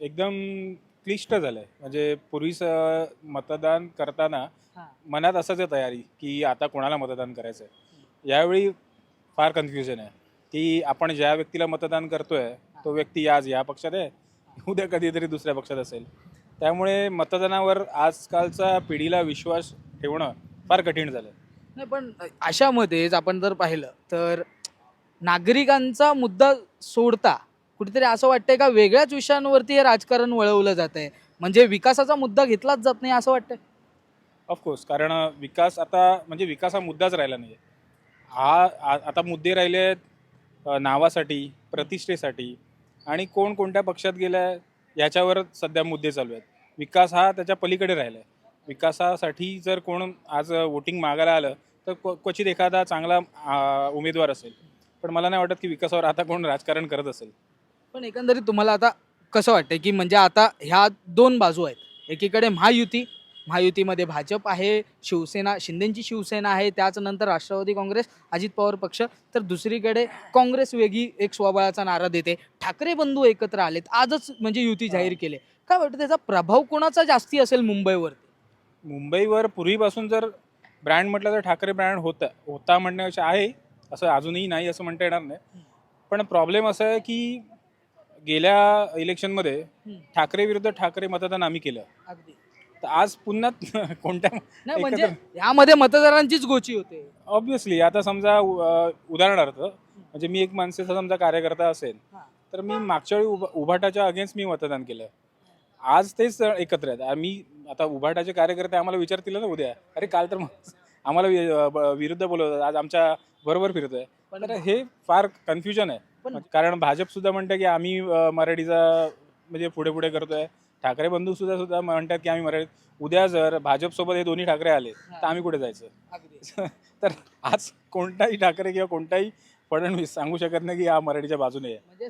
एकदम क्लिष्ट झालंय. म्हणजे पूर्वीच मतदान करताना हा. मनात असंच आहे तयारी की आता कोणाला मतदान करायचं आहे यावेळी फार कन्फ्युजन आहे की आपण ज्या व्यक्तीला मतदान करतोय तो व्यक्ती आज या पक्षात आहे उद्या कधीतरी दुसऱ्या पक्षात असेल. त्यामुळे मतदानावर आजकालचा पिढीला विश्वास ठेवणं फार कठीण झालं नाही पण अशामध्येच आपण जर पाहिलं तर नागरिकांचा मुद्दा सोडता कुठेतरी असं वाटतंय का वेगळ्याच विषयांवरती हे राजकारण वळवलं जात आहे म्हणजे विकासाचा मुद्दा घेतलाच जात नाही असं वाटतंय. ऑफकोर्स कारण विकास आता म्हणजे विकास हा मुद्दाच राहिला नाही हा आ- आता मुद्दे राहिले आहेत नावासाठी प्रतिष्ठेसाठी आणि कोण कोणत्या पक्षात गेलाय याच्यावर सध्या मुद्दे चालू आहेत. विकास हा त्याच्या पलीकडे राहिला आहे विकासासाठी जर कोण आज वोटिंग मागायला आलं तर क्व- क्वचित एखादा चांगला आ, उमेदवार असेल. पण मला नाही वाटत की विकासावर आता कोण राजकारण करत असेल. पण एकंदरीत तुम्हाला आता कसं वाटतंय की म्हणजे आता ह्या दोन बाजू आहेत. एकीकडे महायुती महायुतीमध्ये भाजप आहे शिवसेना शिंदेची शिवसेना आहे त्याच नंतर राष्ट्रवादी काँग्रेस अजित पवार पक्ष तर दुसरीकडे काँग्रेस वेगळी एक स्वबळाचा नारा देते. ठाकरे बंधू एकत्र आलेत आजच म्हणजे युती जाहीर केले. काय वाटतं त्याचा प्रभाव कोणाचा जास्ती असेल मुंबईवर मुंबईवर पूर्वीपासून जर ब्रँड म्हटलं तर ठाकरे ब्रँड होता होता म्हणण्यापेक्षा आहे असं अजूनही नाही असं म्हणता येणार नाही. पण प्रॉब्लेम असा आहे की गेल्या इलेक्शनमध्ये ठाकरे विरुद्ध ठाकरे मतदान आम्ही केलं. अगदी. तर आज पुन्हा कोणत्या नाही म्हणजे एकत्र- यामध्ये मतदारांचीच गोची होते. ऑब्विसली आता समजा उ- उदाहरणार्थ म्हणजे मी एक माणसाचा समजा कार्यकर्ता असेल हा. तर मी मागच्या वेळी उभा उभाटाच्या अगेन्स्ट मी मतदान केलं. आज तेच एकत्र आहेत. आम्ही आता उभाटाचे कार्यकर्ते आम्हाला विचारतील ना उद्या. अरे काल तर मग आम्हाला वि- ब- विरुद्ध बोलवतात आज आमच्या बरोबर फिरतोय. पण तर हे फार कन्फ्युजन आहे. पण- कारण भाजप सुद्धा म्हणते की आम्ही अ, मराठीचा म्हणजे पुढे पुढे करतोय. ठाकरे बंधू सुद्धा सुद्धा म्हणतात की आम्ही मराठी उद्या जर भाजप सोबत हे दोन्ही ठाकरे आले तर आम्ही कुठे जायचं? अगदी. तर आज कोणताही ठाकरे किंवा कोणताही फडणवीस सांगू शकत नाही की हा मराठीच्या बाजूने आहे. म्हणजे